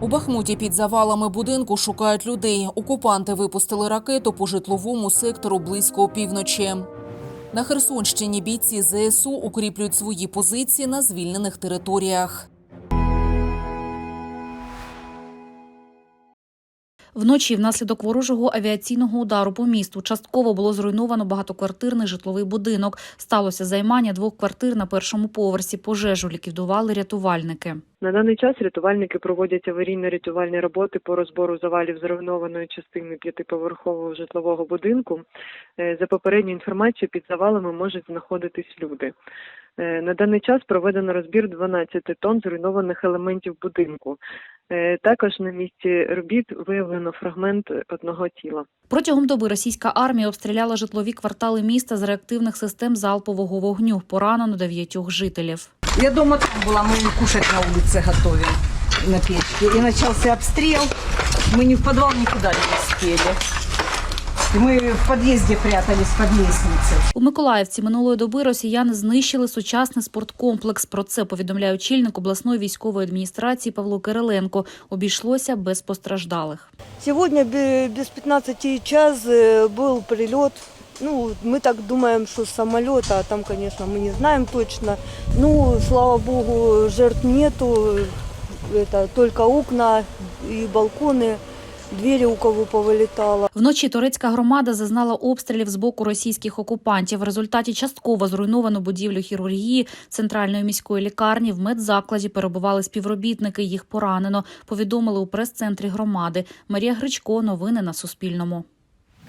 У Бахмуті під завалами будинку шукають людей. Окупанти випустили ракету по житловому сектору близько опівночі. На Херсонщині бійці ЗСУ укріплюють свої позиції на звільнених територіях. Вночі внаслідок ворожого авіаційного удару по місту частково було зруйновано багатоквартирний житловий будинок. Сталося займання двох квартир на першому поверсі. Пожежу ліквідували рятувальники. На даний час рятувальники проводять аварійно-рятувальні роботи по розбору завалів зруйнованої частини п'ятиповерхового житлового будинку. Е, За попередньою інформацією, під завалами можуть знаходитись люди. Е, На даний час проведено розбір 12 тонн зруйнованих елементів будинку. Е, Також на місці робіт виявлено фрагмент одного тіла. Протягом доби російська армія обстріляла житлові квартали міста з реактивних систем залпового вогню. Поранено дев'ятьох жителів. Я дома там была, мы кушать на улице готовим на печке. И начался обстрел. Мы ни в подвал никуда не успели. И мы в подъезде прятались под лестницей. У Миколаївці минулої доби росіяни знищили сучасний спорткомплекс. Про це повідомляє очільник обласної військової адміністрації Павло Кириленко. Обійшлося без постраждалих. Сегодня бе- без 15 час э, был прилет. Ну, мы так думаем, что с самолета, а там, конечно, мы не знаем точно. Ну, слава богу, жертв нету. Это только окна и балконы, двери у кого повилітала. Вночі турецька громада зазнала обстрілів з боку російських окупантів. В результаті частково зруйновано будівлю хірургії центральної міської лікарні. В медзакладі перебували співробітники. Їх поранено. Повідомили у прес-центрі громади. Марія Гричко. Новини на Суспільному.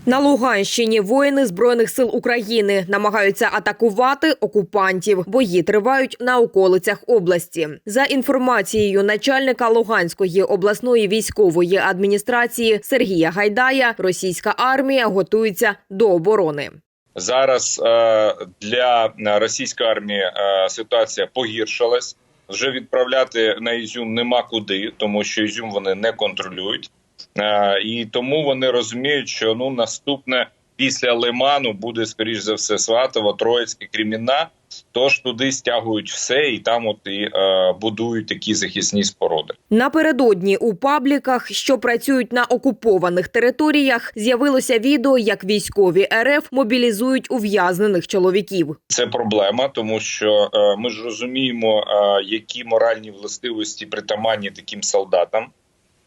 На Луганщині воїни збройних сил України намагаються атакувати окупантів. Бої тривають на околицях області. За інформацією начальника Луганської обласної військової адміністрації Сергія Гайдая, російська армія готується до оборони. Зараз е, для російської армії е, ситуація погіршилась. Вже відправляти на Ізюм нема куди, тому що Ізюм вони не контролюють. Е, і тому вони розуміють, що ну наступне після Лиману буде скоріш за все Сватово, Троїцьке, Кремінна. Тож туди стягують все, і там от і е, будують такі захисні споруди. Напередодні у пабліках, що працюють на окупованих територіях, з'явилося відео, як військові РФ мобілізують ув'язнених чоловіків. Це проблема, тому що е, ми ж розуміємо, е, які моральні властивості притаманні таким солдатам.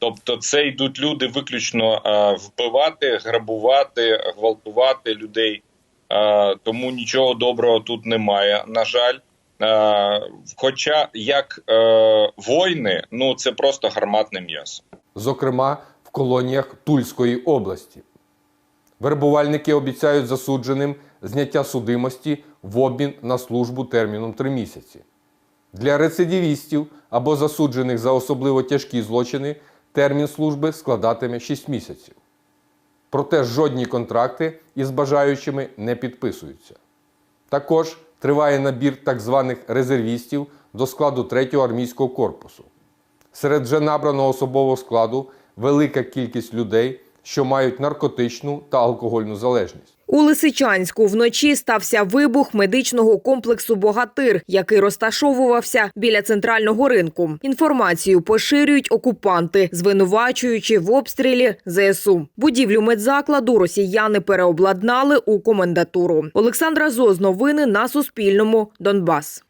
Тобто, це йдуть люди виключно е, вбивати, грабувати, гвалтувати людей. Е, тому нічого доброго тут немає. На жаль, е, хоча як воїни, ну це просто гарматне м'ясо. зокрема в колоніях Тульської області. Вербувальники обіцяють засудженим зняття судимості в обмін на службу терміном 3 місяці. Для рецидивістів або засуджених за особливо тяжкі злочини термін служби складатиме 6 місяців. Проте жодні контракти із бажаючими не підписуються. Також триває набір так званих резервістів до складу 3-го армійського корпусу. Серед вже набраного особового складу велика кількість людей, що мають наркотичну та алкогольну залежність. У Лисичанську вночі стався вибух медичного комплексу Богатир, який розташовувався біля центрального ринку. Інформацію поширюють окупанти, звинувачуючи в обстрілі ЗСУ. Будівлю медзакладу росіяни переобладнали у комендатуру. Олександра Зоз, новини на Суспільному. Донбас.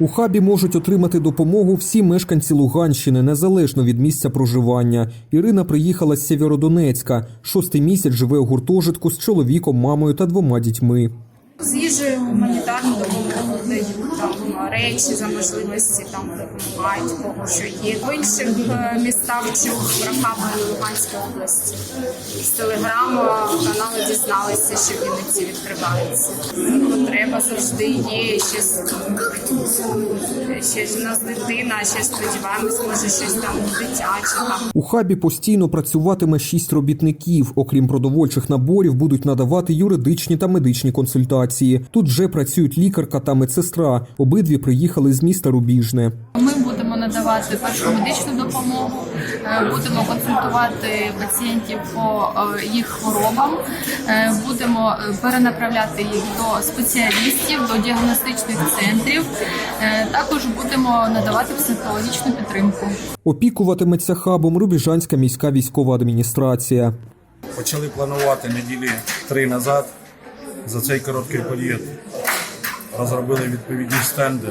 У хабі можуть отримати допомогу всі мешканці Луганщини незалежно від місця проживання. Ірина приїхала з Сєвєродонецька. Шостий місяць живе у гуртожитку з чоловіком, мамою та двома дітьми. З гуманітарну допомогу дають там речі за можливості там допомагають кого що є. В інших е, містах чув про Луганської області. З телеграму каналу дізналися, що Вінниці відкривається. Потреба завжди є. Ще ще у нас дитина, ще сподіваємось, може щось там дитяче. У хабі постійно працюватиме шість робітників. Окрім продовольчих наборів, будуть надавати юридичні та медичні консультації. Тут вже працюють лікарка та медсестра. Обидві приїхали з міста Рубіжне. Ми будемо надавати першу медичну допомогу, е, будемо консультувати пацієнтів по е, їх хворобам, е, будемо перенаправляти їх до спеціалістів, до діагностичних центрів. Також будемо надавати психологічну підтримку. Опікуватиметься хабом Рубіжанська міська військова адміністрація. Почали планувати неділі три назад. За цей короткий період розробили відповідні стенди,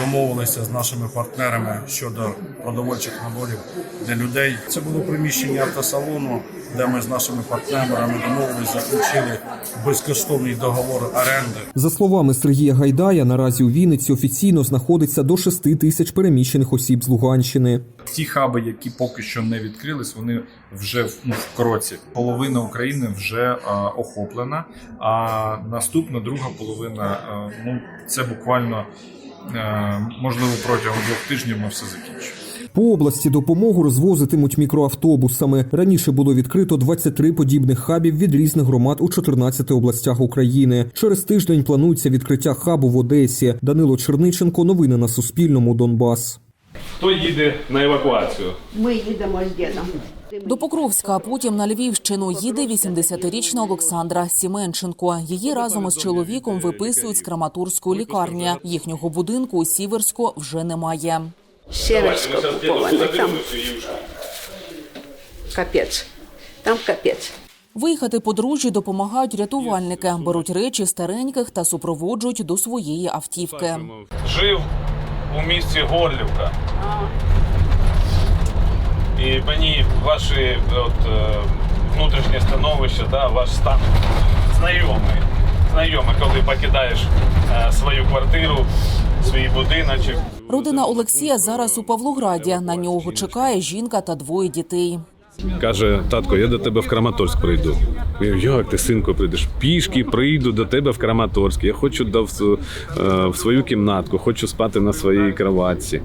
домовилися з нашими партнерами щодо продовольчих наборів для людей. Це було приміщення автосалону, де ми з нашими партнерами домовилися, заключили безкоштовний договор оренди. За словами Сергія Гайдая, наразі у Вінниці офіційно знаходиться до 6 тисяч переміщених осіб з Луганщини. Ті хаби, які поки що не відкрились, вони вже в- ну, в кроці. Половина України вже а, охоплена. А наступна друга половина, а, ну це буквально а, можливо протягом двох тижнів ми все закінчимо. По області допомогу розвозитимуть мікроавтобусами. Раніше було відкрито 23 подібних хабів від різних громад у 14 областях України. Через тиждень планується відкриття хабу в Одесі. Данило Черниченко. Новини на Суспільному. Донбас. Хто їде на евакуацію? Ми їдемо з дідом. До Покровська, а потім на Львівщину їде 80-річна Олександра Сіменченко. Її разом із чоловіком виписують з Краматорської лікарні. Їхнього будинку у Сіверську вже немає. Северська окупована. Там капець. Там капець. Виїхати подружжю допомагають рятувальники, беруть речі стареньких та супроводжують до своєї автівки. Жив у місті Горлівка. І мені ваші от, е, внутрішнє становище, да, ваш стан знайомий. Знайомий, коли покидаєш е, свою квартиру, свій будиночок. Родина Олексія зараз у Павлограді. На нього чекає жінка та двоє дітей. Каже, татко, я до тебе в Краматорськ прийду. Я як ти, синку, прийдеш? Пішки прийду до тебе в Краматорськ. Я хочу до, е, в свою кімнатку, хочу спати на своїй кроватці.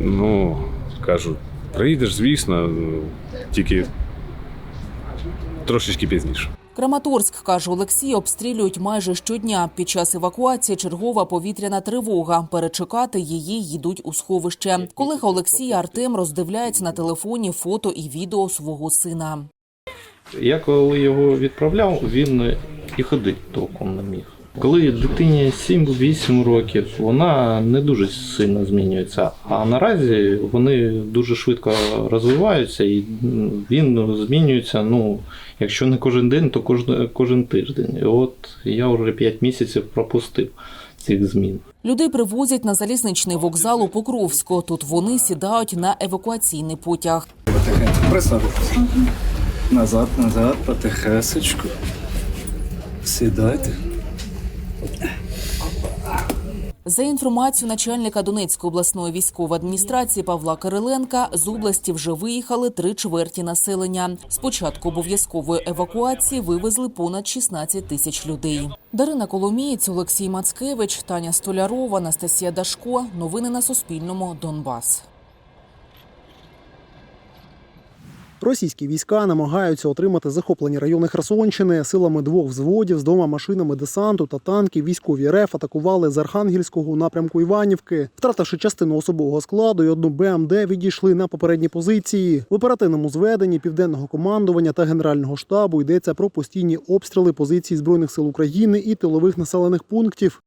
Ну, кажу, прийдеш, звісно, тільки трошечки пізніше. Краматорськ, каже Олексій, обстрілюють майже щодня. Під час евакуації чергова повітряна тривога. Перечекати її їдуть у сховище. Колега Олексія Артем роздивляється на телефоні фото і відео свого сина. Я коли його відправляв, він і ходить толком не міг. Коли дитині 7-8 років, вона не дуже сильно змінюється. А наразі вони дуже швидко розвиваються, і він змінюється. Ну, якщо не кожен день, то кожен, кожен тиждень. І от я вже 5 місяців пропустив цих змін. Людей привозять на залізничний вокзал у Покровську. Тут вони сідають на евакуаційний потяг. Присаджуйтесь. Назад, назад, потихесечку. Сідайте. За інформацією начальника Донецької обласної військової адміністрації Павла Кириленка, з області вже виїхали три чверті населення. Спочатку обов'язкової евакуації вивезли понад 16 тисяч людей. Дарина Коломієць, Олексій Мацкевич, Таня Столярова, Анастасія Дашко. Новини на Суспільному. Донбас. Російські війська намагаються отримати захоплені райони Херсонщини силами двох взводів з двома машинами десанту та танків. Військові РФ атакували з Архангельського напрямку Іванівки, втративши частину особового складу і одну БМД, відійшли на попередні позиції. В оперативному зведенні південного командування та генерального штабу йдеться про постійні обстріли позицій збройних сил України і тилових населених пунктів.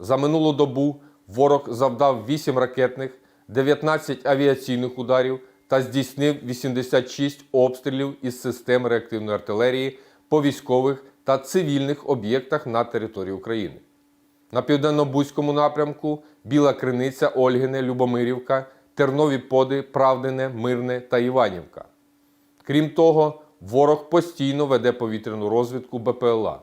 За минулу добу ворог завдав 8 ракетних, 19 авіаційних ударів та здійснив 86 обстрілів із систем реактивної артилерії по військових та цивільних об'єктах на території України. На південно-бузькому напрямку Біла Криниця, Ольгине, Любомирівка, Тернові Поди, Правдине, Мирне та Іванівка. Крім того, ворог постійно веде повітряну розвідку БПЛА.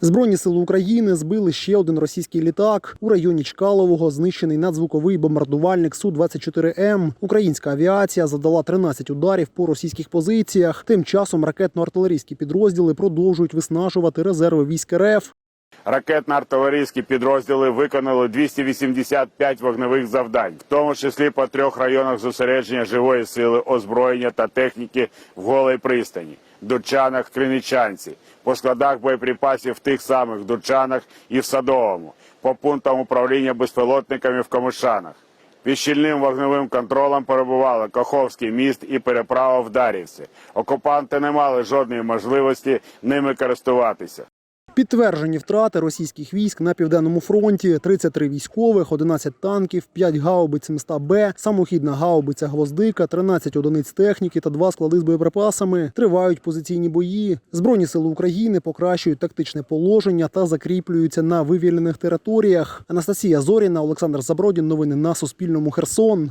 Збройні сили України збили ще один російський літак. У районі Чкалового знищений надзвуковий бомбардувальник Су-24М. Українська авіація завдала 13 ударів по російських позиціях. Тим часом ракетно-артилерійські підрозділи продовжують виснажувати резерви військ РФ. Ракетно-артилерійські підрозділи виконали 285 вогневих завдань, в тому числі по трьох районах зосередження живої сили, озброєння та техніки в голій пристані, Дучанах, Криничанці, по складах боєприпасів в тих самих Дучанах і в Садовому, по пунктам управління безпілотниками в Комишанах. Під щільним вогневим контролем перебували Каховський міст і переправа в Дарівці. Окупанти не мали жодної можливості ними користуватися. Підтверджені втрати російських військ на південному фронті: 33 військових, 11 танків, 5 гаубиць міста Б, самохідна гаубиця Гвоздика, 13 одиниць техніки та 2 склади з боєприпасами. Тривають позиційні бої. Збройні сили України покращують тактичне положення та закріплюються на вивільнених територіях. Анастасія Зоріна, Олександр Забродін. Новини на Суспільному. Херсон.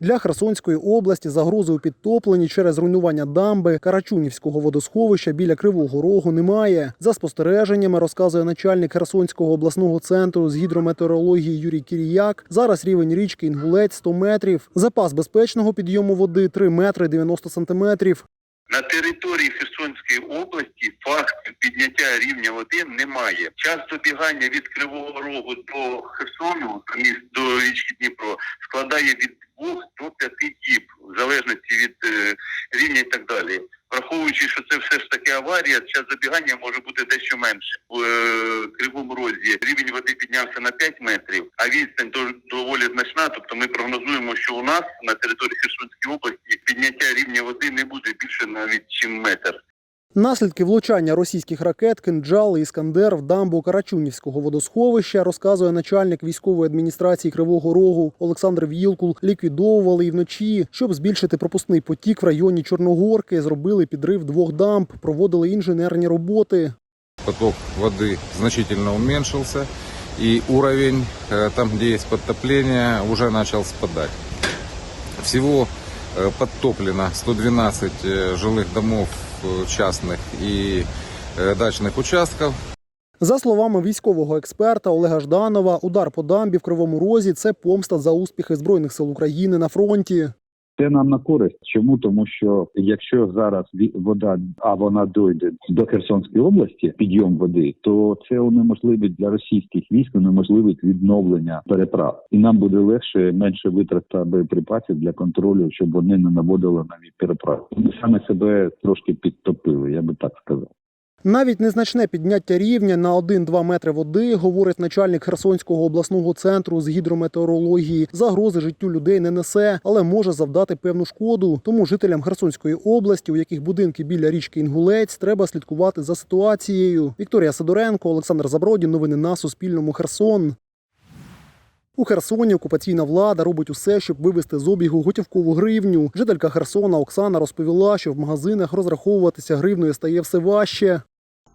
Для Херсонської області загрози у підтопленні через руйнування дамби Карачунівського водосховища біля Кривого Рогу немає. За спостереженнями розказує начальник Херсонського обласного центру з гідрометеорології Юрій Кіріяк. Зараз рівень річки Інгулець 100 метрів. Запас безпечного підйому води 3 метри 90 сантиметрів. На території Херсонської області фактів підняття рівня води немає. Час добігання від Кривого Рогу до Херсону, міст до річки Дніпро, складає від 2 до 5 діб, в залежності від е, рівня і так далі. Враховуючи, що це все ж таки аварія, час забігання може бути дещо менше. В е, Кривому Розі рівень води піднявся на 5 метрів, а відстань до- доволі значна. Тобто ми прогнозуємо, що у нас на території Херсонської області підняття рівня води не буде більше навіть чим метр. Наслідки влучання російських ракет «Кинджал» і «Іскандер» в дамбу Карачунівського водосховища, розказує начальник військової адміністрації Кривого Рогу Олександр Вілкул. Ліквідовували і вночі, щоб збільшити пропускний потік в районі Чорногорки. Зробили підрив двох дамб, проводили інженерні роботи. поток воды значительно уменьшился, и уровень, э, там, где есть подтопление, уже начал спадать. Всего э, подтоплено 112 э, жилых домов э, частных и э, дачных участков. За словами військового експерта Олега Жданова, удар по дамбі в Кривому Розі це помста за успіхи збройних сил України на фронті. Це нам на користь. Чому? Тому що якщо зараз вода, а вона дойде до Херсонської області, підйом води, то це унеможливить для російських військ унеможливить відновлення переправ, і нам буде легше менше витрата боєприпасів для контролю, щоб вони не наводили нові переправи. Ми саме себе трошки підтопили, я би так сказав. Навіть незначне підняття рівня на 1-2 метри води, говорить начальник Херсонського обласного центру з гідрометеорології, загрози життю людей не несе, але може завдати певну шкоду. Тому жителям Херсонської області, у яких будинки біля річки Інгулець, треба слідкувати за ситуацією. Вікторія Сидоренко, Олександр Забродін. Новини на Суспільному. Херсон. У Херсоні окупаційна влада робить усе, щоб вивести з обігу готівкову гривню. Жителька Херсона Оксана розповіла, що в магазинах розраховуватися гривною стає все важче.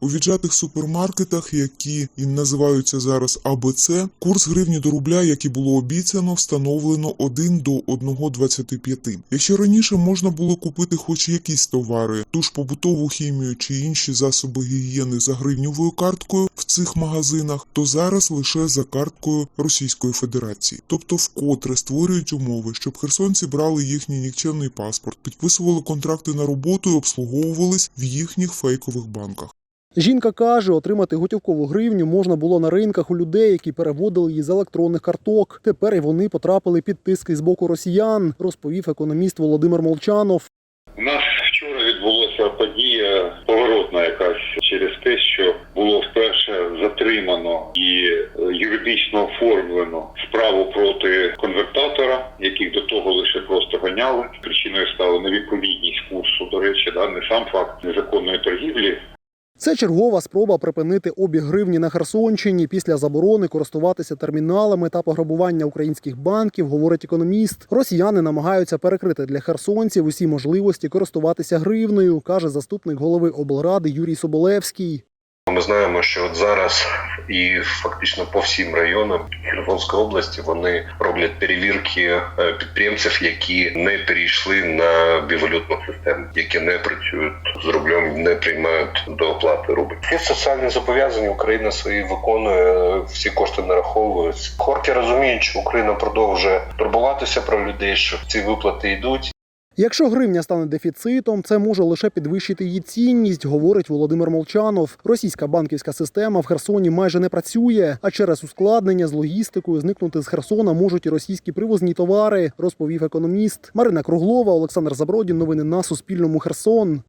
У віджатих супермаркетах, які їм називаються зараз АБЦ, курс гривні до рубля, як і було обіцяно, встановлено 1 до 1,25. Якщо раніше можна було купити хоч якісь товари, ту ж побутову хімію чи інші засоби гігієни за гривньовою карткою в цих магазинах, то зараз лише за карткою Російської Федерації. Тобто вкотре створюють умови, щоб херсонці брали їхній нікчемний паспорт, підписували контракти на роботу і обслуговувались в їхніх фейкових банках. Жінка каже, отримати готівкову гривню можна було на ринках у людей, які переводили її з електронних карток. Тепер і вони потрапили під тиски з боку росіян, розповів економіст Володимир Молчанов. У нас вчора відбулася подія поворотна якась через те, що було вперше затримано і е, юридично оформлено справу проти конвертатора, яких до того лише просто ганяли. Причиною стала невідповідність курсу. До речі, да не сам факт незаконної торгівлі, Це чергова спроба припинити обіг гривні на Херсонщині після заборони користуватися терміналами та пограбування українських банків, говорить економіст. Росіяни намагаються перекрити для херсонців усі можливості користуватися гривнею, каже заступник голови облради Юрій Соболевський. Ми знаємо, що от зараз і фактично по всім районам Херсонської області вони роблять перевірки е, підприємців, які не перейшли на бівалютну систему, які не працюють з рублем, не приймають до оплати рубль. Є соціальні зобов'язання. Україна свої виконує, всі кошти нараховуються. Хорки розуміють, що Україна продовжує турбуватися про людей, що ці виплати йдуть. Якщо гривня стане дефіцитом, це може лише підвищити її цінність, говорить Володимир Молчанов. Російська банківська система в Херсоні майже не працює, а через ускладнення з логістикою зникнути з Херсона можуть і російські привозні товари, розповів економіст. Марина Круглова, Олександр Забродін. Новини на Суспільному. Херсон.